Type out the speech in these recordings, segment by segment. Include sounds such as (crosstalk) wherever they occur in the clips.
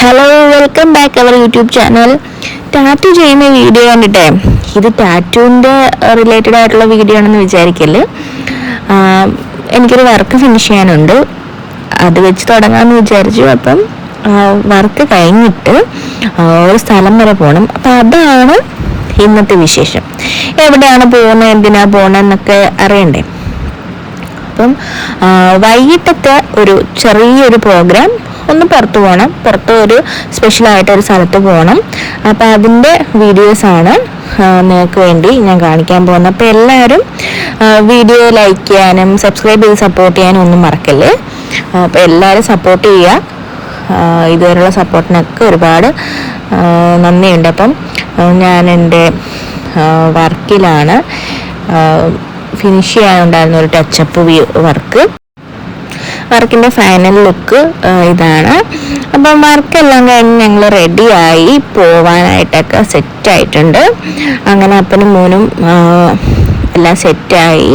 Hello welcome back our YouTube channel tattoo ചെയ്യുന്ന video കണ്ടിട്ടേ ഇത് ടാറ്റുവിന്റെ റിലേറ്റഡ് ആയിട്ടുള്ള വീഡിയോ ആണെന്ന് വിചാരിക്കൽ. എനിക്കൊരു വർക്ക് ഫിനിഷ് ചെയ്യാനുണ്ട്. അത് വെച്ച് തുടങ്ങാമെന്ന് വിചാരിച്ചു. അപ്പം വർക്ക് കഴിഞ്ഞിട്ട് ഒരു സ്ഥലം വരെ പോകണം അപ്പം അതാണ് ഇന്നത്തെ വിശേഷം. എവിടെയാണ് പോകുന്നത് എന്തിനാ പോകുന്നത് എന്നൊക്കെ അറിയണ്ടേ. അപ്പം വൈകിട്ടത്തെ ഒരു ചെറിയൊരു പ്രോഗ്രാം ഒന്ന് പുറത്ത് പോകണം. പുറത്ത് ഒരു സ്പെഷ്യലായിട്ട് ഒരു സ്ഥലത്ത് പോകണം. അപ്പം അതിന്റെ ആണ് നിങ്ങൾക്ക് വേണ്ടി ഞാൻ കാണിക്കാൻ പോകുന്നത്. അപ്പോൾ എല്ലാവരും വീഡിയോ ലൈക്ക് ചെയ്യാനും സബ്സ്ക്രൈബ് ചെയ്ത് സപ്പോർട്ട് ചെയ്യാനും ഒന്നും മറക്കല്ലേ? അപ്പോൾ എല്ലാവരും സപ്പോർട്ട് ചെയ്യുക. ഇതുവരെയുള്ള സപ്പോർട്ടിനൊക്കെ ഒരുപാട് നന്ദിയുണ്ട്. അപ്പം ഞാൻ എന്റെ വർക്കിലാണ് ഫിനിഷ് ചെയ്യാനുണ്ടായിരുന്ന ഒരു ടച്ചപ്പ് വർക്ക് വർക്കിന്റെ ഫൈനൽ ലുക്ക് ഇതാണ്. അപ്പം വർക്കെല്ലാം കഴിഞ്ഞ് ഞങ്ങൾ റെഡിയായി പോവാനായിട്ടൊക്കെ സെറ്റായിട്ടുണ്ട് അങ്ങനെ അപ്പനും മോനും എല്ലാം സെറ്റായി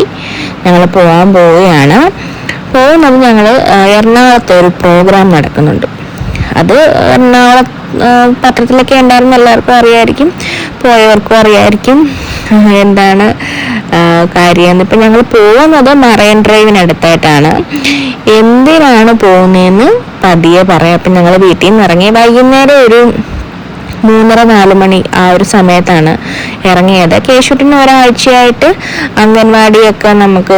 ഞങ്ങൾ പോകാൻ പോവുകയാണ്. പോകുന്നത് ഞങ്ങൾ എറണാകുളത്ത് ഒരു പ്രോഗ്രാം നടക്കുന്നുണ്ട്. അത് എറണാകുളം പത്രത്തിലൊക്കെ ഉണ്ടായിരുന്ന എല്ലാവർക്കും അറിയായിരിക്കും പോയവർക്കും അറിയായിരിക്കും. എന്താണ് കാര്യം ഇപ്പം ഞങ്ങൾ പോകുന്നത് മറൈൻ ഡ്രൈവിനടുത്തായിട്ടാണ്. എന്തിനാണ് പോകുന്നതെന്ന് പതിയെ പറയാം. അപ്പം ഞങ്ങൾ വീട്ടിൽ നിന്ന് ഇറങ്ങി വൈകുന്നേരം ഒരു മൂന്നര നാല് മണി ആ ഒരു സമയത്താണ് ഇറങ്ങിയത്. കേശുട്ടിന് ഒരാഴ്ചയായിട്ട് അംഗൻവാടിയൊക്കെ നമുക്ക്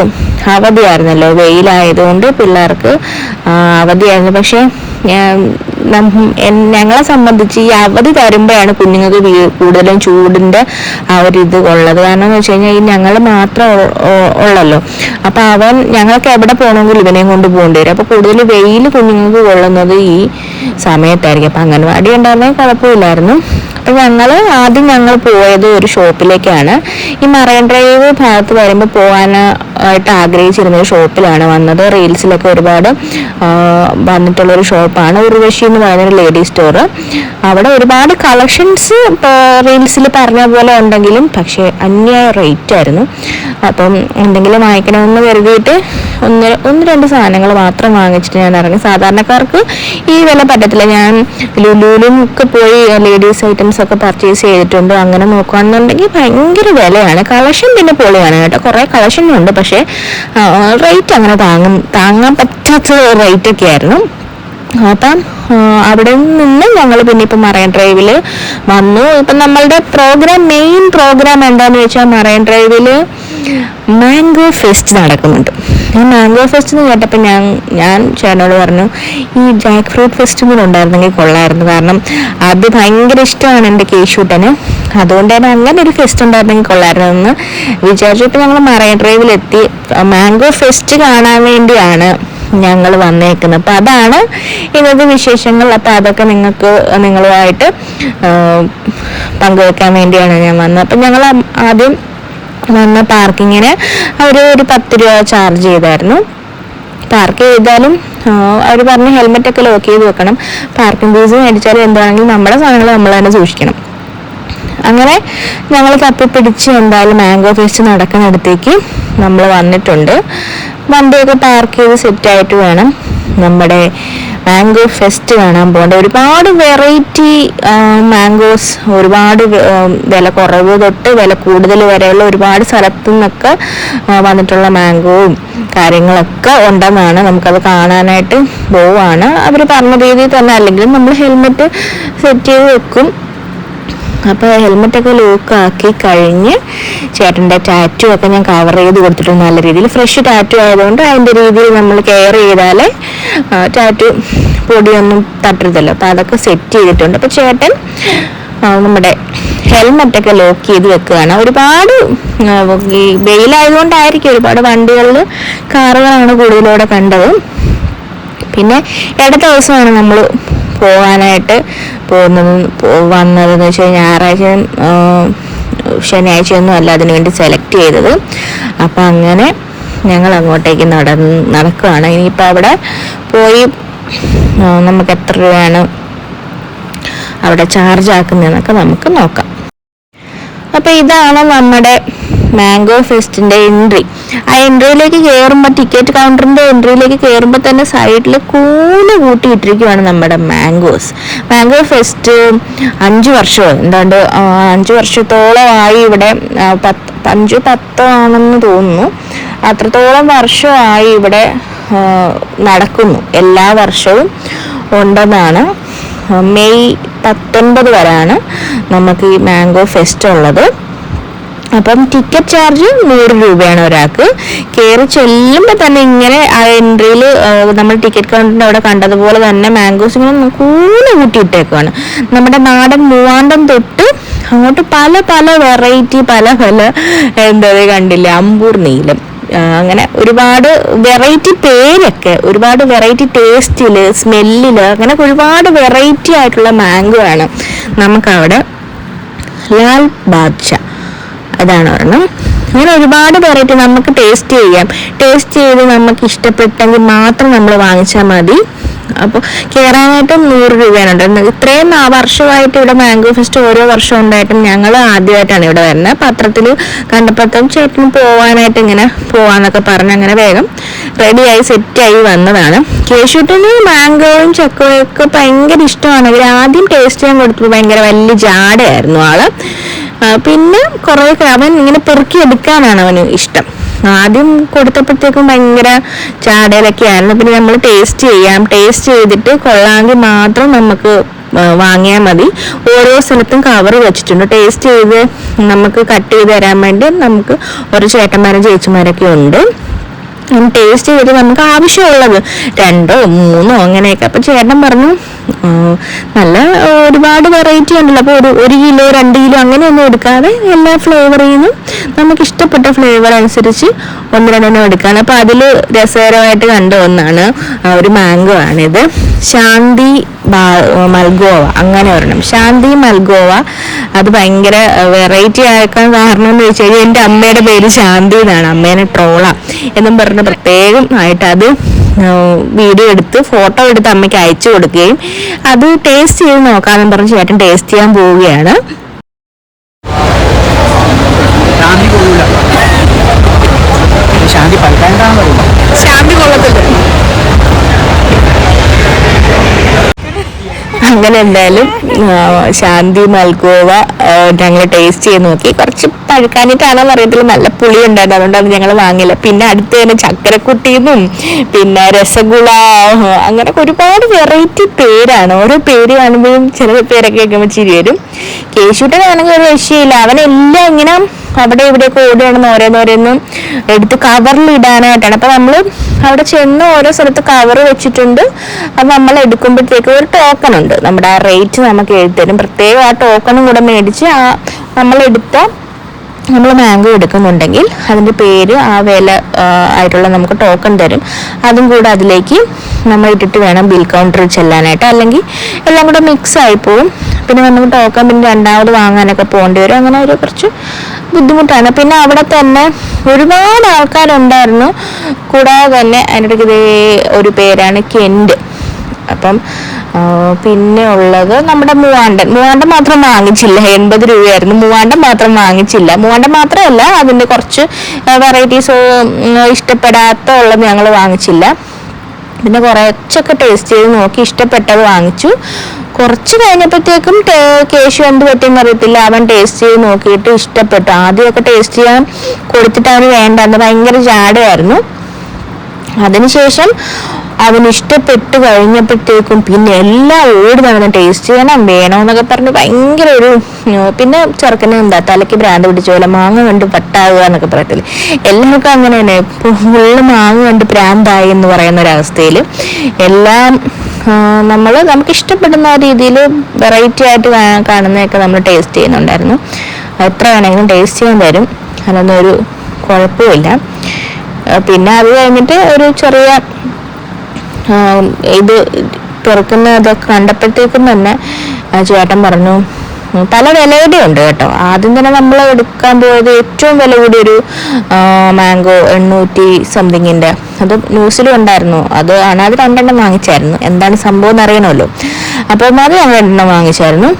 അവധിയായിരുന്നല്ലോ. വെയിലായതുകൊണ്ട് പിള്ളേർക്ക് അവധിയായിരുന്നു. പക്ഷേ ഞങ്ങളെ സംബന്ധിച്ച് ഈ അവധി തരുമ്പോഴാണ് കുഞ്ഞുങ്ങൾക്ക് കൂടുതലും ചൂടിന്റെ ആ ഒരു ഇത് ഉള്ളത്. കാരണം എന്ന് വെച്ച് കഴിഞ്ഞാൽ ഈ ഞങ്ങൾ മാത്രം ഉള്ളല്ലോ. അപ്പം അവൻ ഞങ്ങൾക്ക് എവിടെ പോകണമെങ്കിലും ഇവനെയും കൊണ്ട് പോകേണ്ടി വരും. അപ്പോൾ കൂടുതൽ വെയിൽ കുഞ്ഞുങ്ങൾക്ക് കൊള്ളുന്നത് ഈ സമയത്തായിരിക്കും. അപ്പം അംഗൻവാടി ഉണ്ടായിരുന്നെങ്കിൽ കുഴപ്പമില്ലായിരുന്നു. അപ്പം ഞങ്ങൾ ആദ്യം ഞങ്ങൾ പോയത് ഒരു ഷോപ്പിലേക്കാണ്. ഈ മറൈൻ ഡ്രൈവ് ഭാഗത്ത് വരുമ്പോൾ പോകാനായിട്ട് ആഗ്രഹിച്ചിരുന്ന ഒരു ഷോപ്പിലാണ് വന്നത്. റീൽസിലൊക്കെ ഒരുപാട് വന്നിട്ടുള്ള ഒരു ഷോപ്പാണ്. ഉർവശി എന്ന് പറയുന്ന ഒരു ലേഡി സ്റ്റോർ അവിടെ ഒരുപാട് കളക്ഷൻസ് റീൽസിൽ പറഞ്ഞ പോലെ ഉണ്ടെങ്കിലും പക്ഷേ അന്യായ റേറ്റ് ആയിരുന്നു അപ്പം എന്തെങ്കിലും വാങ്ങിക്കണമെന്ന് കരുതിയിട്ട് ഒന്ന് ഒന്ന് രണ്ട് സാധനങ്ങൾ മാത്രം വാങ്ങിച്ചിട്ട് ഞാൻ ഇറങ്ങി. സാധാരണക്കാർക്ക് ഈ വില പറ്റത്തില്ല. ഞാൻ ലുലുലും ഒക്കെ പോയി ലേഡീസ് ഐറ്റംസ് ഒക്കെ പർച്ചേസ് ചെയ്തിട്ടുണ്ട്. അങ്ങനെ നോക്കുകയാണെന്നുണ്ടെങ്കിൽ ഭയങ്കര വിലയാണ്. കളക്ഷൻ പിന്നെ പൊളിയാണ് കേട്ടോ. കുറേ കളക്ഷനുണ്ട് പക്ഷേ റേറ്റ് അങ്ങനെ താങ്ങും താങ്ങാൻ പറ്റാത്ത റേറ്റ് ഒക്കെ ആയിരുന്നു. അപ്പം അവിടെ നിന്ന് ഞങ്ങൾ പിന്നെ ഇപ്പം മറൈൻ ഡ്രൈവിൽ വന്നു. ഇപ്പം നമ്മളുടെ പ്രോഗ്രാം മെയിൻ പ്രോഗ്രാം എന്താണെന്ന് വെച്ചാൽ മറൈൻ ഡ്രൈവിൽ മാംഗോ ഫെസ്റ്റ് നടക്കുന്നുണ്ട്. ഈ മാംഗോ ഫെസ്റ്റ് എന്ന് കേട്ടപ്പോൾ ഞാൻ ഞാൻ ചേട്ടനോട് പറഞ്ഞു ഈ ജാക്ക് ഫ്രൂട്ട് ഫെസ്റ്റ് കൂടെ ഉണ്ടായിരുന്നെങ്കിൽ കൊള്ളായിരുന്നു കാരണം അത് ഭയങ്കര ഇഷ്ടമാണ് എന്റെ കേശൂട്ടന്. അതുകൊണ്ട് തന്നെ അങ്ങനെ ഒരു ഫെസ്റ്റ് ഉണ്ടായിരുന്നെങ്കിൽ കൊള്ളായിരുന്നു എന്ന് വിചാരിച്ചിട്ട് ഞങ്ങൾ മറൈൻ ഡ്രൈവിലെത്തി മാംഗോ ഫെസ്റ്റ് കാണാൻ വേണ്ടിയാണ് ഞങ്ങൾ വന്നേക്കുന്നത്. അപ്പം അതാണ് ഇന്നത്തെ വിശേഷങ്ങൾ. അപ്പം അതൊക്കെ നിങ്ങൾക്ക് നിങ്ങളുമായിട്ട് പങ്കുവെക്കാൻ വേണ്ടിയാണ് ഞാൻ വന്നത്. അപ്പം ഞങ്ങൾ ആദ്യം വന്ന പാർക്കിങ്ങിന് അവർ ഒരു പത്ത് രൂപ ചാർജ് ചെയ്തായിരുന്നു. പാർക്ക് ചെയ്താലും അവർ പറഞ്ഞ് ഹെൽമെറ്റ് ഒക്കെ ലോക്ക് ചെയ്ത് വെക്കണം. പാർക്കിംഗ് ഫീസ് മേടിച്ചാലും എന്താണെങ്കിലും നമ്മുടെ സാധനങ്ങൾ നമ്മൾ തന്നെ സൂക്ഷിക്കണം. അങ്ങനെ ഞങ്ങൾ തപ്പിപ്പിടിച്ച് എന്തായാലും മാംഗോ ഫെസ്റ്റ് നടക്കുന്നിടത്തേക്ക് നമ്മൾ വന്നിട്ടുണ്ട്. വണ്ടിയൊക്കെ പാർക്ക് ചെയ്ത് സെറ്റായിട്ട് വേണം. നമ്മുടെ മാംഗോ ഫെസ്റ്റ് കാണാൻ പോകേണ്ടത് ഒരുപാട് വെറൈറ്റി മാംഗോസ് ഒരുപാട് വില കുറവ് തൊട്ട് വില കൂടുതൽ വരെയുള്ള ഒരുപാട് സ്ഥലത്തു നിന്നൊക്കെ വന്നിട്ടുള്ള മാംഗോവും കാര്യങ്ങളൊക്കെ ഉണ്ടെന്നാണ് നമുക്കത് കാണാനായിട്ട് പോവാണ്. അവർ പറഞ്ഞ രീതിയിൽ തന്നെ അല്ലെങ്കിൽ നമ്മൾ ഹെൽമെറ്റ് സെറ്റ് ചെയ്ത് വെക്കും. അപ്പോൾ ഹെൽമെറ്റൊക്കെ ലോക്കാക്കി കഴിഞ്ഞ് ചേട്ടന്റെ ടാറ്റു ഒക്കെ ഞാൻ കവർ ചെയ്ത് കൊടുത്തിട്ടുണ്ട്. നല്ല രീതിയിൽ ഫ്രഷ് ടാറ്റു ആയതുകൊണ്ട് അതിന്റെ രീതിയിൽ നമ്മൾ കെയർ ചെയ്താലേ ടാറ്റു പൊടിയൊന്നും തട്ടരുതല്ലോ. അപ്പോൾ അതൊക്കെ സെറ്റ് ചെയ്തിട്ടുണ്ട്. അപ്പോൾ ചേട്ടൻ നമ്മുടെ ഹെൽമെറ്റൊക്കെ ലോക്ക് ചെയ്ത് വെക്കുകയാണ്. ഒരുപാട് ഈ വെയിലായതുകൊണ്ടായിരിക്കും ഒരുപാട് വണ്ടികളിൽ കാറുകളാണ് കൂടുതലൂടെ കണ്ടത്. പിന്നെ ഇടത്ത ദിവസമാണ് നമ്മൾ പോകാനായിട്ട് പോകുന്നത്. വന്നതെന്ന് വന്നതെന്ന് വെച്ചാൽ ഞായറാഴ്ച ശനിയാഴ്ചയൊന്നും അല്ല അതിനു വേണ്ടി സെലക്ട് ചെയ്തത്. അപ്പം അങ്ങനെ ഞങ്ങൾ അങ്ങോട്ടേക്ക് നട നടക്കുകയാണ് ഇനിയിപ്പോൾ അവിടെ പോയി നമുക്ക് എത്ര രൂപയാണ് അവിടെ ചാർജ് ആക്കുന്നതെന്നൊക്കെ നമുക്ക് നോക്കാം. അപ്പോൾ ഇതാണ് നമ്മുടെ മാംഗോ ഫെസ്റ്റിന്റെ എൻട്രി ആ എൻട്രിയിലേക്ക് കയറുമ്പോൾ ടിക്കറ്റ് കൗണ്ടറിന്റെ എൻട്രിയിലേക്ക് കയറുമ്പോൾ തന്നെ സൈഡിൽ കൂൽ കൂട്ടിയിട്ടിരിക്കുവാണ് നമ്മുടെ മാംഗോസ്. മാംഗോ ഫെസ്റ്റ് അഞ്ച് വർഷമോ എന്താണ്ട് അഞ്ചു വർഷത്തോളമായി ഇവിടെ പത്ത് അഞ്ച് പത്തോ ആണെന്ന് തോന്നുന്നു. അത്രത്തോളം വർഷമായി ഇവിടെ നടക്കുന്നു. എല്ലാ വർഷവും ഉണ്ടെന്നാണ്. മെയ് പത്തൊൻപത് വരെയാണ് നമുക്ക് ഈ മാംഗോ ഫെസ്റ്റ് ഉള്ളത്. അപ്പം ടിക്കറ്റ് ചാർജ് നൂറ് രൂപയാണ് ഒരാൾക്ക്. കയറി ചെല്ലുമ്പോൾ തന്നെ ഇങ്ങനെ ആ എൻട്രിയിൽ നമ്മൾ ടിക്കറ്റ് കൗണ്ടറിന്റെ അവിടെ കണ്ടതുപോലെ തന്നെ മാംഗോസ് ഇങ്ങനെ കൂടെ കൂട്ടിയിട്ടേക്കുവാണ് നമ്മുടെ നാടൻ മൂവാണ്ടം തൊട്ട് അങ്ങോട്ട് പല പല വെറൈറ്റി പല പല എന്താ കണ്ടില്ല അമ്പൂർ നീലം. അങ്ങനെ ഒരുപാട് വെറൈറ്റി പേരൊക്കെ ഒരുപാട് വെറൈറ്റി ടേസ്റ്റിൽ സ്മെല്ലിൽ അങ്ങനെ ഒരുപാട് വെറൈറ്റി ആയിട്ടുള്ള മാംഗോ ആണ് നമുക്കവിടെ ലാൽ ബാദ്ഷ. അതാണ് ഒരെണ്ണം. അങ്ങനെ ഒരുപാട് വെറൈറ്റി നമുക്ക് ടേസ്റ്റ് ചെയ്യാം. ടേസ്റ്റ് ചെയ്ത് നമുക്ക് ഇഷ്ടപ്പെട്ടെങ്കിൽ മാത്രം നമ്മൾ വാങ്ങിച്ചാൽ മതി. അപ്പോൾ കേറാനായിട്ട് നൂറ് രൂപയാണ്. ഉണ്ടായിരുന്നത് ഇത്രയും ആ വർഷമായിട്ട് ഇവിടെ മാംഗോ ഫെസ്റ്റ് ഓരോ വർഷവും ഉണ്ടായിട്ടും ഞങ്ങൾ ആദ്യമായിട്ടാണ് ഇവിടെ വരുന്നത് പത്രത്തിൽ കണ്ടപ്പോഴത്തേക്കും ചേട്ടന് പോവാനായിട്ട് ഇങ്ങനെ പോവാന്നൊക്കെ പറഞ്ഞ് അങ്ങനെ വേഗം റെഡിയായി സെറ്റായി വന്നതാണ്. കേശുട്ടിന് മാംഗോയും ചക്കോയും ഒക്കെ ഭയങ്കര ഇഷ്ടമാണ്. ഇവർ ആദ്യം ടേസ്റ്റ് ചെയ്യാൻ കൊടുത്തപ്പോൾ ഭയങ്കര വലിയ ജാടയായിരുന്നു ആൾ. പിന്നെ കുറേ അവൻ ഇങ്ങനെ പെറുക്കി എടുക്കാനാണ് അവന് ഇഷ്ടം. ആദ്യം കൊടുത്തപ്പോഴത്തേക്കും ഭയങ്കര ചാടയിലൊക്കെ ആയിരുന്നു. പിന്നെ നമ്മൾ ടേസ്റ്റ് ചെയ്യാം. ടേസ്റ്റ് ചെയ്തിട്ട് കൊള്ളാമെങ്കിൽ മാത്രം നമുക്ക് വാങ്ങിയാൽ മതി. ഓരോ സ്ഥലത്തും കവർ വെച്ചിട്ടുണ്ട്. ടേസ്റ്റ് ചെയ്ത് നമുക്ക് കട്ട് ചെയ്ത് തരാൻ വേണ്ടി നമുക്ക് ഒരു ചേട്ടന്മാരും ചേച്ചിമാരൊക്കെ ഉണ്ട്. ടേസ്റ്റ് ചെയ്തിട്ട് നമുക്ക് ആവശ്യമുള്ളത്. രണ്ടോ മൂന്നോ അങ്ങനെയൊക്കെ. അപ്പം ചേട്ടൻ പറഞ്ഞു നല്ല ഒരുപാട് വെറൈറ്റി ഉണ്ടല്ലോ. അപ്പോൾ ഒരു ഒരു കിലോ രണ്ട് കിലോ അങ്ങനെയൊന്നും എടുക്കാതെ എല്ലാ ഫ്ലേവറിൽ നിന്നും നമുക്ക് ഇഷ്ടപ്പെട്ട ഫ്ലേവർ അനുസരിച്ച് ഒന്ന് രണ്ടെണ്ണം എടുക്കാം അപ്പോൾ അതിൽ രസകരമായിട്ട് കണ്ട ഒന്നാണ് ഒരു മാംഗോ ആണിത്. ശാന്തി മൽഗോവ അങ്ങനെ ഒരെണ്ണം. ശാന്തി മൽഗോവ അത് ഭയങ്കര വെറൈറ്റി ആക്കാൻ കാരണം എന്ന് വെച്ച് കഴിഞ്ഞാൽ എന്റെ അമ്മയുടെ പേര് ശാന്തി എന്നാണ്. അമ്മേനെ ട്രോള എന്നും പറഞ്ഞ് പ്രത്യേകം ആയിട്ട് അത് വീഡിയോ എടുത്ത് ഫോട്ടോ എടുത്ത് അമ്മയ്ക്ക് അയച്ചു കൊടുക്കുകയും അത് ടേസ്റ്റ് ചെയ്ത് നോക്കാമെന്ന് പറഞ്ഞ് ചേട്ടൻ ടേസ്റ്റ് ചെയ്യാൻ പോവുകയാണ്. ശാന്തി ശാന്തി കൊള്ളത്തില്ല. അങ്ങനെ എന്തായാലും ശാന്തി മൽഗോവ ഞങ്ങൾ ടേസ്റ്റ് ചെയ്ത് നോക്കി. കുറച്ച് പഴുക്കാനിട്ടാണോന്ന് അറിയത്തില്ല. നല്ല പുളി ഉണ്ടായിരുന്നു അതുകൊണ്ടാണ് ഞങ്ങൾ വാങ്ങില്ല പിന്നെ അടുത്ത് തന്നെ ചക്കരക്കുട്ടിന്നും പിന്നെ രസഗുള അങ്ങനെ ഒരുപാട് വെറൈറ്റി പേരാണ്. ഓരോ പേര് കാണുമ്പോഴും ചില പേരൊക്കെ കേൾക്കുമ്പോൾ ചിരി വരും. കേശുട്ടനാണെങ്കിൽ ഒരു രക്ഷയില്ല. അവനെല്ലാം ഇങ്ങനെ അവിടെ ഇവിടെയൊക്കെ ഓടുകയാണെന്ന് ഓരോന്നോരോന്നും എടുത്ത് കവറിൽ ഇടാനായിട്ടാണ് അപ്പൊ നമ്മൾ അവിടെ ചെന്ന് ഓരോ സ്ഥലത്ത് കവർ വെച്ചിട്ടുണ്ട്. അത് നമ്മൾ എടുക്കുമ്പോഴത്തേക്ക് ഒരു ടോക്കൺ ഉണ്ട്. നമ്മുടെ ആ റേറ്റ് നമുക്ക് എഴുതി തരും. പ്രത്യേകം ആ ടോക്കണും കൂടെ മേടിച്ച് ആ നമ്മൾ എടുത്ത നമ്മൾ മാംഗോ എടുക്കുന്നുണ്ടെങ്കിൽ അതിന്റെ പേര് ആ വില ആയിട്ടുള്ള നമുക്ക് ടോക്കൺ തരും. അതും കൂടെ അതിലേക്ക് നമ്മൾ ഇട്ടിട്ട് വേണം ബിൽ കൗണ്ടറിൽ ചെല്ലാനായിട്ട്. അല്ലെങ്കിൽ എല്ലാം കൂടെ മിക്സ് ആയി പോവും പിന്നെ നമുക്ക് ടോക്കൺ പിന്നെ രണ്ടാമത് വാങ്ങാനൊക്കെ പോകേണ്ടി വരും. അങ്ങനെ ഒരു കുറച്ച് ബുദ്ധിമുട്ടാണ്. പിന്നെ അവിടെ തന്നെ ഒരുപാട് ആൾക്കാരുണ്ടായിരുന്നു. കൂടാതെ തന്നെ അതിന്റെ ഒരു പേരാണ് കെൻഡ് അപ്പം പിന്നെ ഉള്ളത് നമ്മുടെ മൂവാണ്ടൻ. മൂവാണ്ടൻ മാത്രം വാങ്ങിച്ചില്ല. എൺപത് രൂപയായിരുന്നു. മൂവാണ്ടൻ മാത്രം വാങ്ങിച്ചില്ല. മൂവാണ്ടൻ മാത്രമല്ല അതിന്റെ കുറച്ച് വെറൈറ്റീസ് ഇഷ്ടപ്പെടാത്ത ഉള്ളത് ഞങ്ങൾ വാങ്ങിച്ചില്ല. പിന്നെ കുറച്ചൊക്കെ ടേസ്റ്റ് ചെയ്ത് നോക്കി ഇഷ്ടപ്പെട്ടത് വാങ്ങിച്ചു. കുറച്ച് കഴിഞ്ഞപ്പോഴത്തേക്കും കേശു എന്ത് പറ്റിയെന്ന് അറിയത്തില്ല. അവൻ ടേസ്റ്റ് ചെയ്ത് നോക്കിയിട്ട് ഇഷ്ടപ്പെട്ടു. ആദ്യമൊക്കെ ടേസ്റ്റ് ചെയ്യാൻ കൊടുത്തിട്ട് അവന് വേണ്ടായിരുന്നു ഭയങ്കര ജാടയായിരുന്നു. അതിനുശേഷം അവന് ഇഷ്ടപ്പെട്ടു കഴിഞ്ഞപ്പോഴത്തേക്കും പിന്നെ എല്ലാം ഓടി നടന്ന് ടേസ്റ്റ് ചെയ്യണം വേണമെന്നൊക്കെ പറഞ്ഞ് ഭയങ്കര ഒരു പിന്നെ ചെറുക്കന് എന്താ തലയ്ക്ക് ഭ്രാന്ത് പിടിച്ച പോലെ മാങ്ങ കണ്ട് പട്ടാവുക എന്നൊക്കെ പറയത്തില്ല? എല്ലാവർക്കും അങ്ങനെ തന്നെ. ഫുള്ള് മാങ്ങ കണ്ട് ഭ്രാന്തായി എന്ന് പറയുന്ന ഒരവസ്ഥയിൽ എല്ലാം നമ്മൾ നമുക്ക് ഇഷ്ടപ്പെടുന്ന രീതിയിൽ വെറൈറ്റി ആയിട്ട് കാണുന്നതൊക്കെ നമ്മൾ ടേസ്റ്റ് ചെയ്യുന്നുണ്ടായിരുന്നു. എത്ര വേണമെങ്കിലും ടേസ്റ്റ് ചെയ്യാൻ തരും. അതൊന്നും ഒരു കുഴപ്പമില്ല പിന്നെ അത് കഴിഞ്ഞിട്ട് ഒരു ചെറിയ ഇത് തുറക്കുന്ന അതൊക്കെ കണ്ടപ്പോഴത്തേക്കും തന്നെ ചേട്ടൻ പറഞ്ഞു പല വിലയുടെ ഉണ്ട് കേട്ടോ. ആദ്യം തന്നെ നമ്മൾ എടുക്കാൻ പോയത് ഏറ്റവും വില കൂടിയൊരു ഒരു മാംഗോ എണ്ണൂറ്റി സംതിങ്ങിന്റെ അത് ന്യൂസിലും ഉണ്ടായിരുന്നു. അത് അത് രണ്ടെണ്ണം വാങ്ങിച്ചായിരുന്നു. എന്താണ് സംഭവം എന്ന് അറിയണമല്ലോ. അപ്പം അത് ഞങ്ങൾ രണ്ടെണ്ണം വാങ്ങിച്ചായിരുന്നു.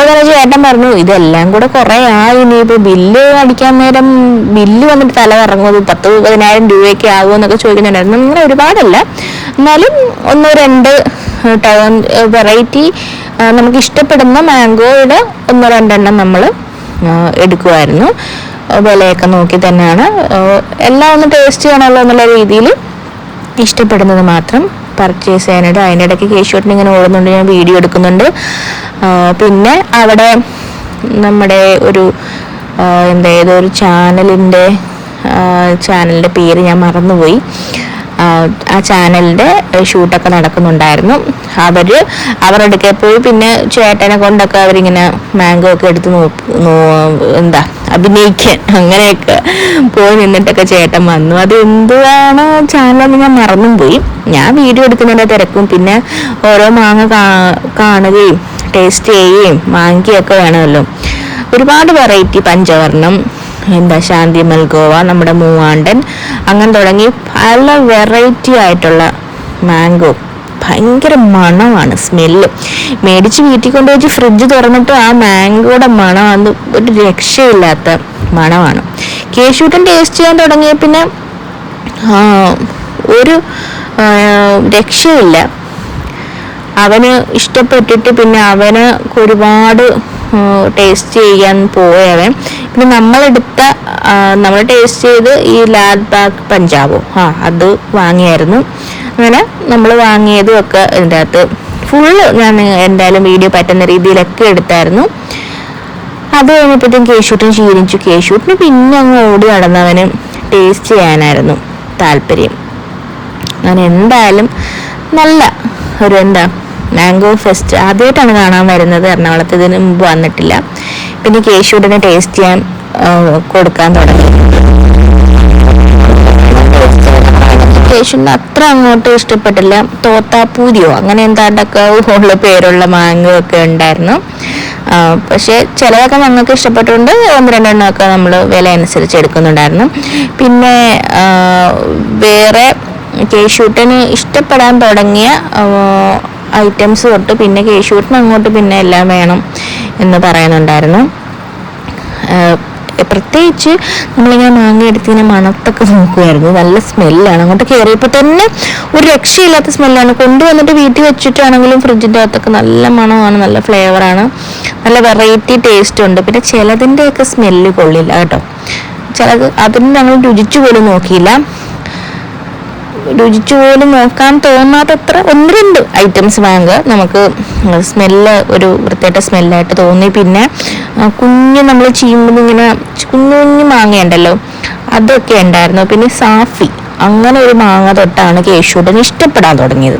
അപ്പൊ ചേട്ടൻ പറഞ്ഞു ഇതെല്ലാം കൂടെ കുറെ ആയി ഇനിയിപ്പോ ബില്ല് അടിക്കാൻ നേരം ബില്ല് വന്നിട്ട് തല കറങ്ങുന്നത് പത്ത് പതിനായിരം രൂപയൊക്കെ ആകുമെന്നൊക്കെ ചോദിക്കുന്നുണ്ടായിരുന്നു. അങ്ങനെ ഒരുപാടല്ല. എന്നാലും ഒന്ന് രണ്ട് വെറൈറ്റി നമുക്ക് ഇഷ്ടപ്പെടുന്ന മാംഗോയുടെ ഒന്ന് രണ്ടെണ്ണം നമ്മൾ എടുക്കുമായിരുന്നു വിലയൊക്കെ നോക്കി തന്നെയാണ്. എല്ലാം ഒന്ന് ടേസ്റ്റ് ചെയ്യണമല്ലോ എന്നുള്ള രീതിയിൽ ഇഷ്ടപ്പെടുന്നത് മാത്രം. പർച്ചേസ് ചെയ്യാനായിട്ട് അതിന്റെ ഇടയ്ക്ക് കേശുവട്ടിന് ഇങ്ങനെ ഓടുന്നുണ്ട് ഞാൻ വീഡിയോ എടുക്കുന്നുണ്ട്. പിന്നെ അവിടെ നമ്മുടെ ഒരു എന്താ ഒരു ചാനലിന്റെ ചാനലിന്റെ പേര് ഞാൻ മറന്നുപോയി. ആ, ചാനലിന്റെ ഷൂട്ടൊക്കെ നടക്കുന്നുണ്ടായിരുന്നു. അവർ അവരുടെ പോയി പിന്നെ ചേട്ടനെ കൊണ്ടൊക്കെ അവരിങ്ങനെ മാംഗോ ഒക്കെ എടുത്ത് നോ- എന്താ അഭിനയിക്കാൻ അങ്ങനെയൊക്കെ പോയി നിന്നിട്ടൊക്കെ ചേട്ടൻ വന്നു. അത് എന്തുവാണ് ചാനലെന്ന് ഞാൻ മറന്നും പോയി ഞാൻ വീഡിയോ എടുക്കുന്നതിന്റെ തിരക്കും. പിന്നെ ഓരോ മാങ്ങ കാണുകയും ടേസ്റ്റ് ചെയ്യുകയും വാങ്ങിക്കുകയൊക്കെ വേണമല്ലോ. ഒരുപാട് വെറൈറ്റി പഞ്ചവർണം എന്താ ശാന്തി മൽഗോവ നമ്മുടെ മൂവാണ്ടൻ അങ്ങനെ തുടങ്ങി പല വെറൈറ്റി ആയിട്ടുള്ള മാംഗോ ഭയങ്കര മണമാണ് സ്മെല്ല് മേടിച്ച് വീട്ടിൽ കൊണ്ടുപോയി ഫ്രിഡ്ജ് തുറന്നിട്ട് ആ മാംഗോയുടെ മണമാണ് ഒരു രക്ഷയില്ലാത്ത മണമാണ്. കേശൂട്ടൻ ടേസ്റ്റ് ചെയ്യാൻ തുടങ്ങിയ പിന്നെ ഒരു രക്ഷയില്ല. അവന് ഇഷ്ടപ്പെട്ടിട്ട് പിന്നെ അവന് ഒരുപാട് ടേസ്റ്റ് ചെയ്യാൻ പോയവൻ. പിന്നെ നമ്മളെടുത്ത നമ്മൾ ടേസ്റ്റ് ചെയ്ത് ഈ ലാൽ ബാഗ് പഞ്ചാബോ. ആ അത് വാങ്ങിയായിരുന്നു. അങ്ങനെ നമ്മൾ വാങ്ങിയതും ഒക്കെ ഇതിന്റെ അകത്ത് ഫുള്ള് ഞാൻ എന്തായാലും വീഡിയോ പറ്റുന്ന രീതിയിലൊക്കെ എടുത്തായിരുന്നു. അത് കഴിഞ്ഞപ്പോഴത്തേക്കും കേശൂട്ടിന് ക്ഷീണിച്ചു. കേശൂട്ടിന് പിന്നെ അങ്ങ് ഓടി നടന്നവന് ടേസ്റ്റ് ചെയ്യാനായിരുന്നു താല്പര്യം. ഞാൻ എന്തായാലും നല്ല ഒരു എന്താ മാംഗോ ഫെസ്റ്റ് ആദ്യമായിട്ടാണ് കാണാൻ വരുന്നത്. എറണാകുളത്ത് ഇതിന് മുമ്പ് വന്നിട്ടില്ല. പിന്നെ കേശൂട്ടിനെ ടേസ്റ്റ് ചെയ്യാൻ കൊടുക്കാൻ തുടങ്ങി. കേശുവിന് അത്ര അങ്ങോട്ട് ഇഷ്ടപ്പെട്ടില്ല. തോത്താപ്പൂതിയോ അങ്ങനെ എന്താണ്ടൊക്കെ ഉള്ള പേരുള്ള മാംഗോ ഒക്കെ ഉണ്ടായിരുന്നു. പക്ഷെ ചിലതൊക്കെ ഞങ്ങൾക്ക് ഇഷ്ടപ്പെട്ടുണ്ട് ഒന്ന് രണ്ടെണ്ണമൊക്കെ നമ്മൾ വില അനുസരിച്ച് എടുക്കുന്നുണ്ടായിരുന്നു. പിന്നെ വേറെ കേശൂട്ടന് ഇഷ്ടപ്പെടാൻ തുടങ്ങിയ ഐറ്റംസ് തൊട്ട് പിന്നെ കേശൂട്ടിന് അങ്ങോട്ട് പിന്നെ എല്ലാം വേണം എന്ന് പറയുന്നുണ്ടായിരുന്നു. പ്രത്യേകിച്ച് നമ്മളിങ്ങനെ മാങ്ങ എടുത്തിങ്ങനെ മണത്തൊക്കെ നോക്കുമായിരുന്നു നല്ല സ്മെല്ലാണ്. അങ്ങോട്ട് കയറിയപ്പോൾ തന്നെ ഒരു രക്ഷയില്ലാത്ത സ്മെല്ലാണ്. കൊണ്ടുവന്നിട്ട് വീട്ടിൽ വെച്ചിട്ടാണെങ്കിലും ഫ്രിഡ്ജിന്റെ അകത്തൊക്കെ നല്ല മണമാണ് നല്ല ഫ്ലേവറാണ്. നല്ല വെറൈറ്റി ടേസ്റ്റ് ഉണ്ട്. പിന്നെ ചിലതിന്റെയൊക്കെ സ്മെല്ല് കൊള്ളില്ല കേട്ടോ. ചിലത് അതിന് ഞങ്ങൾ രുചിച്ചു പോലും നോക്കിയില്ല. രുചിച്ചു പോലും നോക്കാൻ തോന്നാത്തത്ര ഒന്ന് രണ്ട് ഐറ്റംസ് വാങ്ങുക നമുക്ക് സ്മെല്ല് ഒരു വൃത്തിയായിട്ട് സ്മെല്ലായിട്ട് തോന്നി. പിന്നെ കുഞ്ഞ് നമ്മൾ ചീമ്പിന് ഇങ്ങനെ കുഞ്ഞു കുഞ്ഞു മാങ്ങയുണ്ടല്ലോ അതൊക്കെ ഉണ്ടായിരുന്നു. പിന്നെ സാഫി അങ്ങനെ ഒരു മാങ്ങ തൊട്ടാണ് കേശുടൻ ഇഷ്ടപ്പെടാൻ തുടങ്ങിയത്.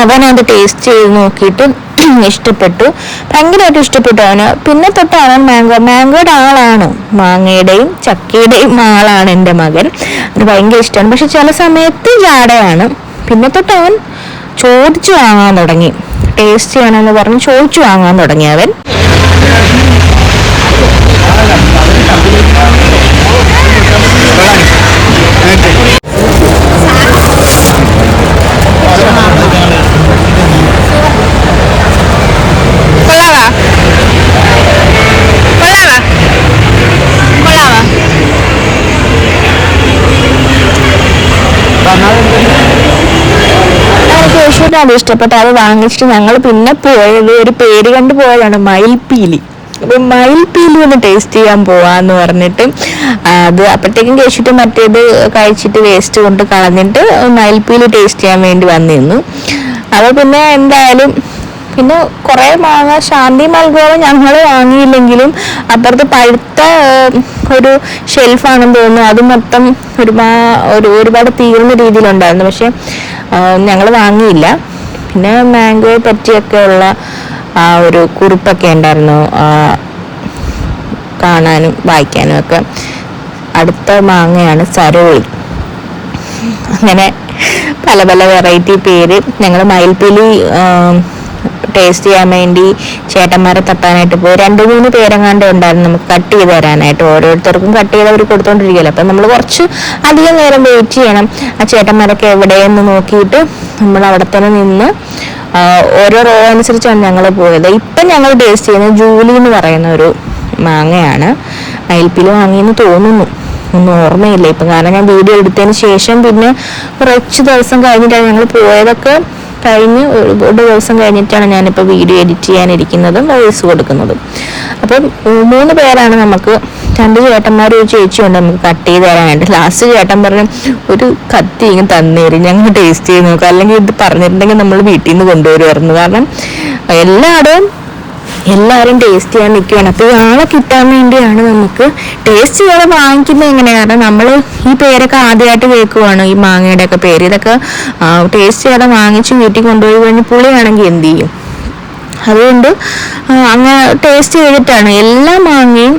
അവൻ അത് ടേസ്റ്റ് ചെയ്ത് നോക്കിയിട്ട് (clears throat) ഇഷ്ടപ്പെട്ടു. ഭയങ്കരമായിട്ട് ഇഷ്ടപ്പെട്ടു അവന്. പിന്നെ തൊട്ടാണ് മാംഗോ. മാംഗോയുടെ ആളാണ്. മാങ്ങയുടെയും ചക്കയുടെയും ആളാണ് എന്റെ മകൻ. അത് ഭയങ്കര ഇഷ്ടമാണ്. പക്ഷെ ചില സമയത്ത് ജാടയാണ്. പിന്നെ തൊട്ട് അവൻ ചോദിച്ചു വാങ്ങാൻ തുടങ്ങി. ടേസ്റ്റ് ചെയ്യണമെന്ന് പറഞ്ഞ് ചോദിച്ചു വാങ്ങാൻ തുടങ്ങി അവൻ. യേശുവിനെ അത് ഇഷ്ടപ്പെട്ടു അത് വാങ്ങിച്ചിട്ട് ഞങ്ങൾ പിന്നെ പോയത് ഒരു പേര് കണ്ട് പോയതാണ് മയിൽപീലി. അപ്പൊ മയിൽപ്പീലി ഒന്ന് ടേസ്റ്റ് ചെയ്യാൻ പോവാന്ന് പറഞ്ഞിട്ട് അത് അപ്പോഴത്തേക്കും കഴിച്ചിട്ട് മറ്റേത് കഴിച്ചിട്ട് വേസ്റ്റ് കൊണ്ട് കളഞ്ഞിട്ട് മയിൽപ്പീലി ടേസ്റ്റ് ചെയ്യാൻ വേണ്ടി വന്നിരുന്നു. അപ്പൊ പിന്നെ എന്തായാലും പിന്നെ കുറേ മാങ്ങ ശാന്തി മൽഗോവ ഞങ്ങൾ വാങ്ങിയില്ലെങ്കിലും അപ്പുറത്ത് പഴുത്ത ഒരു ഷെൽഫാണെന്ന് തോന്നുന്നു. അത് മൊത്തം ഒരുപാ ഒരു ഒരുപാട് തീർന്ന രീതിയിലുണ്ടായിരുന്നു. പക്ഷെ ഞങ്ങൾ വാങ്ങിയില്ല. പിന്നെ മാംഗോയെ പറ്റിയൊക്കെ ഉള്ള ആ ഒരു കുറിപ്പൊക്കെ ഉണ്ടായിരുന്നു. കാണാനും വായിക്കാനും ഒക്കെ. അടുത്ത മാങ്ങയാണ് സരോളി. അങ്ങനെ പല പല വെറൈറ്റി പേര് ഞങ്ങൾ മയിൽപ്പിലി ടേസ്റ്റ് ചെയ്യാൻ വേണ്ടി ചേട്ടന്മാരെ തപ്പാനായിട്ട് പോയി. രണ്ട് മൂന്ന് പേരെങ്ങാണ്ട് ഉണ്ടായിരുന്നു നമുക്ക് കട്ട് ചെയ്ത് തരാനായിട്ട് ഓരോരുത്തർക്കും കട്ട് ചെയ്ത് അവർ കൊടുത്തോണ്ടിരിക്കുകയല്ലോ അപ്പം നമ്മൾ കുറച്ച് അധികം നേരം വെയിറ്റ് ചെയ്യണം. ആ ചേട്ടന്മാരൊക്കെ എവിടെയെന്ന് നോക്കിയിട്ട് നമ്മൾ അവിടെ തന്നെ നിന്ന് ഓരോ റോ അനുസരിച്ചാണ് ഞങ്ങൾ പോയത്. ഇപ്പം ഞങ്ങൾ ടേസ്റ്റ് ചെയ്യുന്നത് ജൂലി എന്ന് പറയുന്ന ഒരു മാങ്ങയാണ്. അയൽപ്പിൽ വാങ്ങിയെന്ന് തോന്നുന്നു. ഒന്നും ഓർമ്മയില്ല. ഇപ്പം കാരണം ഞാൻ വീഡിയോ എടുത്തതിന് ശേഷം പിന്നെ കുറച്ച് ദിവസം കഴിഞ്ഞിട്ടാണ് ഞങ്ങൾ പോയതൊക്കെ. കഴിഞ്ഞ് ഒരുപാട് ദിവസം കഴിഞ്ഞിട്ടാണ് ഞാനിപ്പോൾ വീഡിയോ എഡിറ്റ് ചെയ്യാനിരിക്കുന്നതും വയസ്സ് കൊടുക്കുന്നതും. അപ്പം മൂന്ന് പേരാണ് നമുക്ക് രണ്ട് ചേട്ടന്മാരും ഒരു ചേച്ചിയുണ്ട് നമുക്ക് കട്ട് ചെയ്ത് തരാനായിട്ട് ലാസ്റ്റ് ചേട്ടൻ പറഞ്ഞു ഒരു കത്തി ഇങ്ങനെ തന്നേരി ഞങ്ങൾ ടേസ്റ്റ് ചെയ്ത് നോക്കാം. അല്ലെങ്കിൽ ഇത് പറഞ്ഞിട്ടുണ്ടെങ്കിൽ നമ്മൾ വീട്ടിൽ നിന്ന് കൊണ്ടുവരുമായിരുന്നു. കാരണം എല്ലായിടവും എല്ലാവരും ടേസ്റ്റ് ചെയ്യാൻ നിൽക്കുകയാണ് അപ്പോൾ ഇയാളെ കിട്ടാൻ വേണ്ടിയാണ് നമുക്ക് ടേസ്റ്റ് ചെയ്യാതെ വാങ്ങിക്കുന്നത് എങ്ങനെയാണ്? കാരണം നമ്മൾ ഈ പേരൊക്കെ ആദ്യമായിട്ട് കേൾക്കുവാണ് ഈ മാങ്ങയുടെ ഒക്കെ പേര്. ഇതൊക്കെ ടേസ്റ്റ് ചെയ്യാതെ വാങ്ങിച്ച് വീട്ടിൽ കൊണ്ടുപോയി കഴിഞ്ഞ് പുളിയാണെങ്കിൽ എന്ത് ചെയ്യും? അതുകൊണ്ട് അങ്ങനെ ടേസ്റ്റ് ചെയ്തിട്ടാണ്. എല്ലാ മാങ്ങയും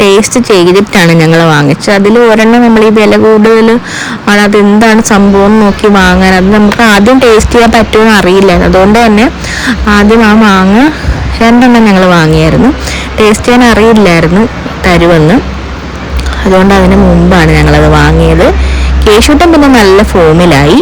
ടേസ്റ്റ് ചെയ്തിട്ടാണ് ഞങ്ങൾ വാങ്ങിച്ചത്. അതിൽ ഒരെണ്ണം നമ്മൾ ഈ വില കൂടുതൽ ആണ് അത് എന്താണ് സംഭവം നോക്കി വാങ്ങാൻ. അത് നമുക്ക് ആദ്യം ടേസ്റ്റ് ചെയ്യാൻ പറ്റുമെന്ന് അറിയില്ലായിരുന്നു. അതുകൊണ്ട് തന്നെ ആദ്യം ആ മാങ്ങ രണ്ടെണ്ണം ഞങ്ങൾ വാങ്ങിയായിരുന്നു. ടേസ്റ്റ് ചെയ്യാൻ അറിയില്ലായിരുന്നു തരുമെന്ന്. അതുകൊണ്ട് അതിന് മുമ്പാണ് ഞങ്ങളത് വാങ്ങിയത്. കേശൂട്ടൻ പിന്നെ നല്ല ഫോമിലായി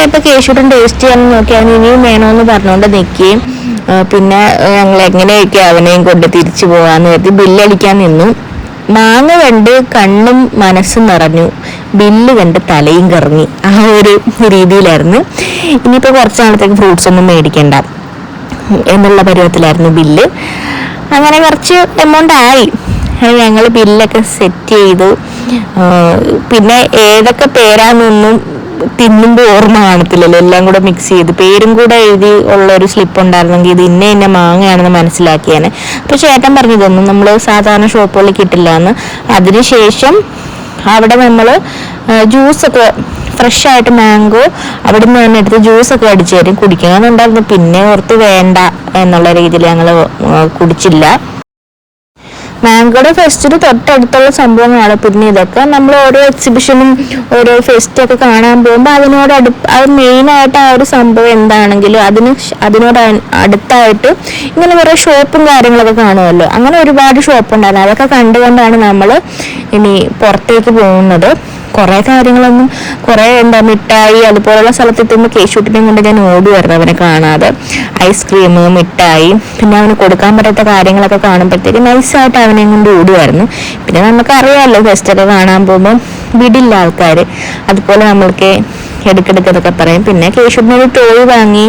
ആയപ്പോൾ കേശുട്ടൻ ടേസ്റ്റ് ചെയ്യാൻ നോക്കി അവൻ ഇനിയും വേണമെന്ന് പറഞ്ഞുകൊണ്ട് നിൽക്കുകയും പിന്നെ ഞങ്ങൾ എങ്ങനെയൊക്കെ അവനെയും കൊണ്ട് തിരിച്ചു പോകാന്ന് കരുതി ബില്ലടിക്കാൻ നിന്നു. മാങ്ങ കണ്ട് കണ്ണും മനസ്സും നിറഞ്ഞു. ബില്ല് കണ്ട് തലയും കറങ്ങി. ആ ഒരു രീതിയിലായിരുന്നു. ഇനിയിപ്പോൾ കുറച്ച് നാളത്തേക്ക് ഫ്രൂട്ട്സ് ഒന്നും മേടിക്കണ്ട എന്നുള്ള പരുവത്തിലായിരുന്നു ബില്ല് അങ്ങനെ കുറച്ച് എമൗണ്ട് ആയി. ഞങ്ങൾ ബില്ലൊക്കെ സെറ്റ് ചെയ്തു. പിന്നെ ഏതൊക്കെ പേരാന്നൊന്നും തിന്നുമ്പോൾ ഓർമ്മ കാണത്തില്ലല്ലോ. എല്ലാം കൂടെ മിക്സ് ചെയ്ത്. പേരും കൂടെ എഴുതി ഉള്ള ഒരു സ്ലിപ്പ് ഉണ്ടായിരുന്നെങ്കിൽ ഇത് ഇന്ന ഇന്ന മാങ്ങയാണെന്ന് മനസ്സിലാക്കിയാണ് അപ്പോൾ ചേട്ടൻ പറഞ്ഞു ഇതൊന്നും നമ്മൾ സാധാരണ ഷോപ്പുകളിൽ കിട്ടില്ല എന്ന് അതിനുശേഷം അവിടെ നമ്മൾ ജ്യൂസൊക്കെ ഫ്രഷ് ആയിട്ട് മാംഗോ അവിടെ നിന്ന് തന്നെ എടുത്ത് ജ്യൂസൊക്കെ അടിച്ചു തരും. കുടിക്കണമെന്നുണ്ടായിരുന്നു. പിന്നെ ഓർത്ത് വേണ്ട എന്നുള്ള രീതിയിൽ ഞങ്ങൾ കുടിച്ചില്ല. മാംഗോയുടെ ഫെസ്റ്റിന് തൊട്ടടുത്തുള്ള സംഭവങ്ങളാണ്. പിന്നെ ഇതൊക്കെ നമ്മൾ ഓരോ എക്സിബിഷനും ഓരോ ഫെസ്റ്റൊക്കെ കാണാൻ പോകുമ്പോൾ അതിനോട് അടു അത് മെയിനായിട്ട് ആ ഒരു സംഭവം എന്താണെങ്കിലും അതിന് അതിനോട് അടുത്തായിട്ട് ഇങ്ങനെ കുറേ ഷോപ്പും കാര്യങ്ങളൊക്കെ കാണുമല്ലോ. അങ്ങനെ ഒരുപാട് ഷോപ്പ് ഉണ്ടായിരുന്നു. അതൊക്കെ കണ്ടുകൊണ്ടാണ് നമ്മൾ ഇനി പുറത്തേക്ക് പോകുന്നത്. കുറേ കാര്യങ്ങളൊന്നും കുറേ എന്താ മിഠായി അതുപോലുള്ള സ്ഥലത്ത് എത്തുമ്പോൾ കേശുട്ടിനെയും കൊണ്ട് ഞാൻ ഓടുമായിരുന്നു അവനെ കാണാതെ. ഐസ്ക്രീം മിഠായി പിന്നെ അവന് കൊടുക്കാൻ പറ്റാത്ത കാര്യങ്ങളൊക്കെ കാണുമ്പോഴത്തേക്ക് നൈസായിട്ട് അവനെ കൊണ്ട് ഓടുമായിരുന്നു പിന്നെ നമുക്കറിയാമല്ലോ ഫെസ്റ്റൊക്കെ കാണാൻ പോകുമ്പോൾ വിടില്ല ആൾക്കാർ അതുപോലെ നമ്മൾക്ക് എടുക്കെടുക്കതൊക്കെ പറയും. പിന്നെ കേശുവിന് ഒരു ടോയ് വാങ്ങി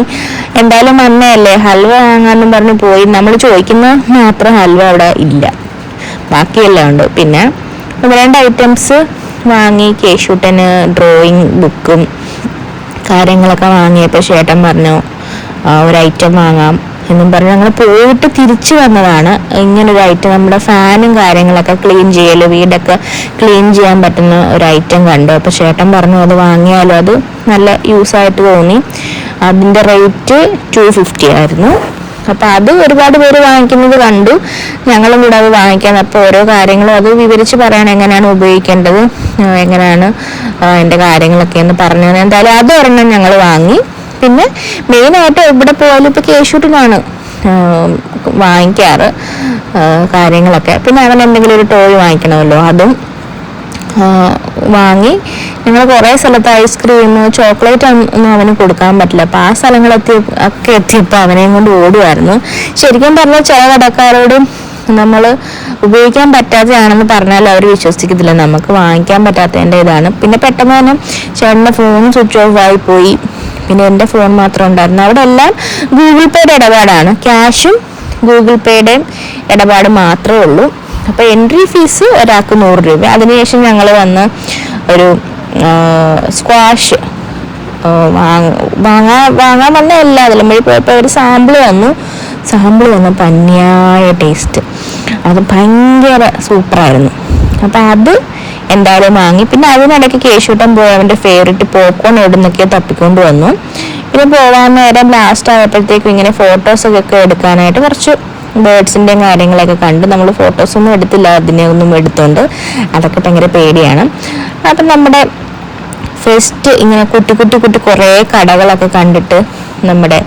എന്തായാലും അമ്മയല്ലേ ഹൽവ വാങ്ങാമെന്നും പറഞ്ഞ് പോയി. നമ്മൾ ചോദിക്കുന്ന മാത്രം ഹൽവ അവിടെ ഇല്ല. ബാക്കിയെല്ലാം ഉണ്ട്. പിന്നെ രണ്ട് ഐറ്റംസ് വാങ്ങി കേശൂട്ടന് ഡ്രോയിങ് ബുക്കും കാര്യങ്ങളൊക്കെ വാങ്ങിയപ്പോൾ ചേട്ടൻ പറഞ്ഞു ഒരു ഐറ്റം വാങ്ങാം എന്നും പറഞ്ഞു. ഞങ്ങൾ പോയിട്ട് തിരിച്ചു വന്നതാണ്. ഇങ്ങനൊരു ഐറ്റം നമ്മുടെ ഫാനും കാര്യങ്ങളൊക്കെ ക്ലീൻ ചെയ്യൽ വീടൊക്കെ ക്ലീൻ ചെയ്യാൻ പറ്റുന്ന ഒരു ഐറ്റം കണ്ടു. അപ്പോൾ ചേട്ടൻ പറഞ്ഞു അത് വാങ്ങിയാലും അത് നല്ല യൂസായിട്ട് തോന്നി. അതിന്റെ റേറ്റ് ടു ഫിഫ്റ്റി ആയിരുന്നു. അപ്പൊ അത് ഒരുപാട് പേര് വാങ്ങിക്കുന്നത് കണ്ടു. ഞങ്ങളും കൂടെ അത് വാങ്ങിക്കാൻ അപ്പോൾ ഓരോ കാര്യങ്ങളും അത് വിവരിച്ച് പറയണം എങ്ങനെയാണ് ഉപയോഗിക്കേണ്ടത് എങ്ങനെയാണ് ആ, അതിന്റെ കാര്യങ്ങളൊക്കെ എന്ന് പറഞ്ഞു. എന്തായാലും അത് ഒരെണ്ണം ഞങ്ങൾ വാങ്ങി. പിന്നെ മെയിനായിട്ട് എവിടെ പോയാലും ഇപ്പൊ കേശൂട്ടിനാണ് വാങ്ങിക്കാറ് കാര്യങ്ങളൊക്കെ. പിന്നെ അവൻ എന്തെങ്കിലും ഒരു ടോയ് വാങ്ങിക്കണമല്ലോ അതും വാങ്ങി ഞങ്ങൾ കുറേ സ്ഥലത്ത് ഐസ്ക്രീം ചോക്ലേറ്റ് ഒന്നും അവന് കൊടുക്കാൻ പറ്റില്ല. അപ്പോൾ ആ സ്ഥലങ്ങളെത്തി ഒക്കെ എത്തിയപ്പോൾ അവനെയും കൊണ്ട് ഓടുമായിരുന്നു ശരിക്കും പറഞ്ഞാൽ ചില കടക്കാരോടും നമ്മൾ ഉപയോഗിക്കാൻ പറ്റാത്തതാണെന്ന് പറഞ്ഞാൽ അവർ വിശ്വസിക്കത്തില്ല. നമുക്ക് വാങ്ങിക്കാൻ പറ്റാത്തതിന്റെ ഇതാണ്. പിന്നെ പെട്ടെന്ന് തന്നെ ചേട്ടന്റെ ഫോൺ സ്വിച്ച് ഓഫ് ആയി പോയി. പിന്നെ എന്റെ ഫോൺ മാത്രം ഉണ്ടായിരുന്നു. അവിടെ എല്ലാം ഗൂഗിൾ പേയുടെ ഇടപാടാണ്. ക്യാഷും ഗൂഗിൾ പേയുടെയും ഇടപാട് മാത്രമേ ഉള്ളൂ. അപ്പോൾ എൻട്രി ഫീസ് ഒരാൾക്ക് നൂറ് രൂപ. അതിനുശേഷം ഞങ്ങൾ വന്ന് ഒരു സ്ക്വാഷ് വാങ്ങാൻ വാങ്ങാൻ വന്ന എല്ലാ അതിലും വഴി പോയപ്പോൾ ഒരു സാമ്പിൾ വന്നു. സാമ്പിൾ വന്ന. പന്നിയായ ടേസ്റ്റ് അത് ഭയങ്കര സൂപ്പറായിരുന്നു അപ്പം അത് എന്തായാലും വാങ്ങി. പിന്നെ അതിനിടയ്ക്ക് കേശൂട്ടൻ പോയി അവന്റെ ഫേവറേറ്റ് പോപ്കോൺ എവിടുന്നൊക്കെ തപ്പിക്കൊണ്ട് വന്നു. പിന്നെ പോകാൻ നേരം ലാസ്റ്റ് ആയപ്പോഴത്തേക്കും ഇങ്ങനെ ഫോട്ടോസൊക്കെ എടുക്കാനായിട്ട് കുറച്ച് ബേഡ്സിന്റെയും കാര്യങ്ങളൊക്കെ കണ്ട് നമ്മൾ ഫോട്ടോസൊന്നും എടുത്തില്ല അതിനെ ഒന്നും എടുത്തോണ്ട്. അതൊക്കെ ഭയങ്കര പേടിയാണ്. അപ്പം നമ്മുടെ ഫെസ്റ്റ് ഇങ്ങനെ കുട്ടി കുട്ടി കുട്ടി കുറേ കടകളൊക്കെ കണ്ടിട്ട് നമ്മുടെ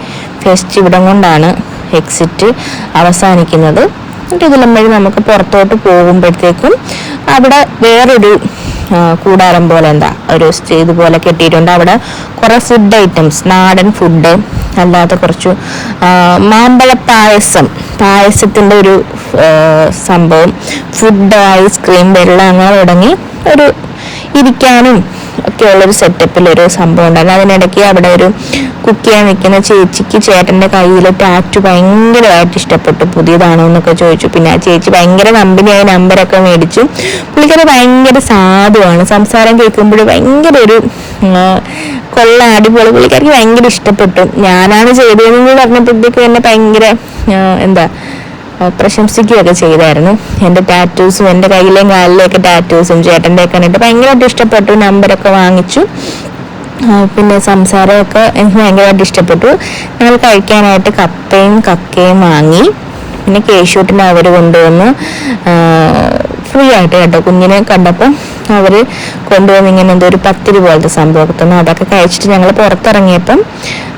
ഫെസ്റ്റ് ഇവിടം കൊണ്ടാണ് എക്സിറ്റ് അവസാനിക്കുന്നത്. എന്നിട്ട് ഇതിലും വഴി നമുക്ക് പുറത്തോട്ട് പോകുമ്പോഴത്തേക്കും അവിടെ വേറൊരു കൂടാരം പോലെ എന്താ ഒരു സ്റ്റേജ് ഇതുപോലെ കെട്ടിയിട്ടുണ്ട്. അവിടെ കുറേ ഫുഡ് ഐറ്റംസ് നാടൻ ഫുഡ് അല്ലാത്ത കുറച്ചു മാമ്പഴ പായസം പായസത്തിന്റെ ഒരു സംഭവം ഫുഡ് ഐസ്ക്രീം വെള്ളം അങ്ങനെ തുടങ്ങി ഒരു ഇരിക്കാനും ഒക്കെയുള്ളൊരു സെറ്റപ്പിലൊരു സംഭവം ഉണ്ടായിരുന്നു. അതിനിടയ്ക്ക് അവിടെ ഒരു കുക്ക് ചെയ്യാൻ നിൽക്കുന്ന ചേച്ചിക്ക് ചേട്ടന്റെ കയ്യിൽ ടാറ്റു ഭയങ്കരമായിട്ട് ഇഷ്ടപ്പെട്ടു. പുതിയതാണോ എന്നൊക്കെ ചോദിച്ചു. പിന്നെ ആ ചേച്ചി ഭയങ്കര കമ്പനിയായ നമ്പരൊക്കെ മേടിച്ചു. പുള്ളിക്കാരി ഭയങ്കര സാധുവാണ്. സംസാരം കേൾക്കുമ്പോൾ ഭയങ്കര ഒരു കൊള്ള അടിപൊളി പുള്ളിക്കാർക്ക് ഭയങ്കര ഇഷ്ടപ്പെട്ടു. ഞാനാണ് ചെയ്തതെന്ന് പറഞ്ഞപ്പോഴത്തേക്ക് എന്നെ ഭയങ്കര എന്താ പ്രശംസിക്കുകയൊക്കെ ചെയ്തായിരുന്നു. എന്റെ ടാറ്റൂസും എന്റെ കയ്യിലെയും കാലിലെയൊക്കെ ടാറ്റൂസും ചേട്ടന്റെയൊക്കെ കണ്ടിട്ട് ഭയങ്കരമായിട്ട് ഇഷ്ടപ്പെട്ടു. നമ്പരൊക്കെ വാങ്ങിച്ചു. പിന്നെ സംസാരമൊക്കെ എനിക്ക് ഭയങ്കരമായിട്ട് ഇഷ്ടപ്പെട്ടു. ഞങ്ങൾ കഴിക്കാനായിട്ട് കപ്പയും കക്കയും വാങ്ങി. പിന്നെ കേശൂട്ടിനെ അവർ കൊണ്ടുവന്ന് ഫ്രീ ആയിട്ട് കേട്ടോ. കുഞ്ഞിനെ കണ്ടപ്പോൾ അവർ കൊണ്ടുവന്ന് ഇങ്ങനെ എന്തോ ഒരു പത്തിരി പോലത്തെ സംഭവമൊക്കെ അതൊക്കെ കഴിച്ചിട്ട് ഞങ്ങൾ പുറത്തിറങ്ങിയപ്പം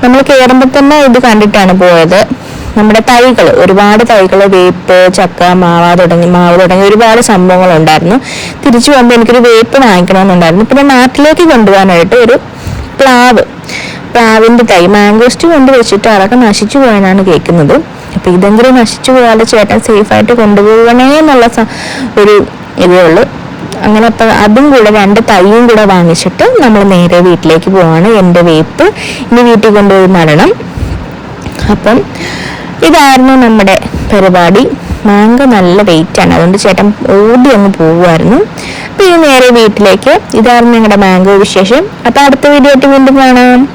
നമ്മൾ കയറുമ്പോൾ തന്നെ ഇത് കണ്ടിട്ടാണ് പോയത്. നമ്മുടെ തൈകൾ ഒരുപാട് തൈകൾ വേപ്പ് ചക്ക മാവ തുടങ്ങി മാവ് തുടങ്ങി ഒരുപാട് സംഭവങ്ങൾ ഉണ്ടായിരുന്നു. തിരിച്ചു പോകുമ്പോൾ എനിക്കൊരു വേപ്പ് വാങ്ങിക്കണമെന്നുണ്ടായിരുന്നു. പിന്നെ നാട്ടിലേക്ക് കൊണ്ടുപോകാനായിട്ട് ഒരു പ്ലാവ് പ്ലാവിന്റെ തൈ മാംഗോസ്റ്റ് കൊണ്ട് വെച്ചിട്ട് അതൊക്കെ നശിച്ചു പോയെന്നാണ് കേൾക്കുന്നത്. അപ്പൊ ഇതെങ്കിലും നശിച്ചു പോയാൽ ചേട്ടൻ സേഫായിട്ട് കൊണ്ടുപോകണേ എന്നുള്ള ഒരു ഇതേ ഉള്ളൂ. അങ്ങനെ അപ്പം അതും കൂടെ രണ്ട് തൈയും കൂടെ വാങ്ങിച്ചിട്ട് നമ്മൾ നേരെ വീട്ടിലേക്ക് പോവാണ് എന്റെ വേപ്പ്. ഇനി വീട്ടിൽ കൊണ്ടുപോയി നടണം. അപ്പം ഇതായിരുന്നു നമ്മുടെ പരിപാടി. മാങ്ക നല്ല വെയിറ്റ് ആണ്. അതുകൊണ്ട് ചേട്ടൻ ഓടി അങ്ങ് പോവുമായിരുന്നു. അപ്പം ഈ നേരെ വീട്ടിലേക്ക്. ഇതായിരുന്നു ഞങ്ങളുടെ മാങ്കോ വിശേഷം. അപ്പം അടുത്ത വീഡിയോ ആയിട്ട് വീണ്ടും കാണാം.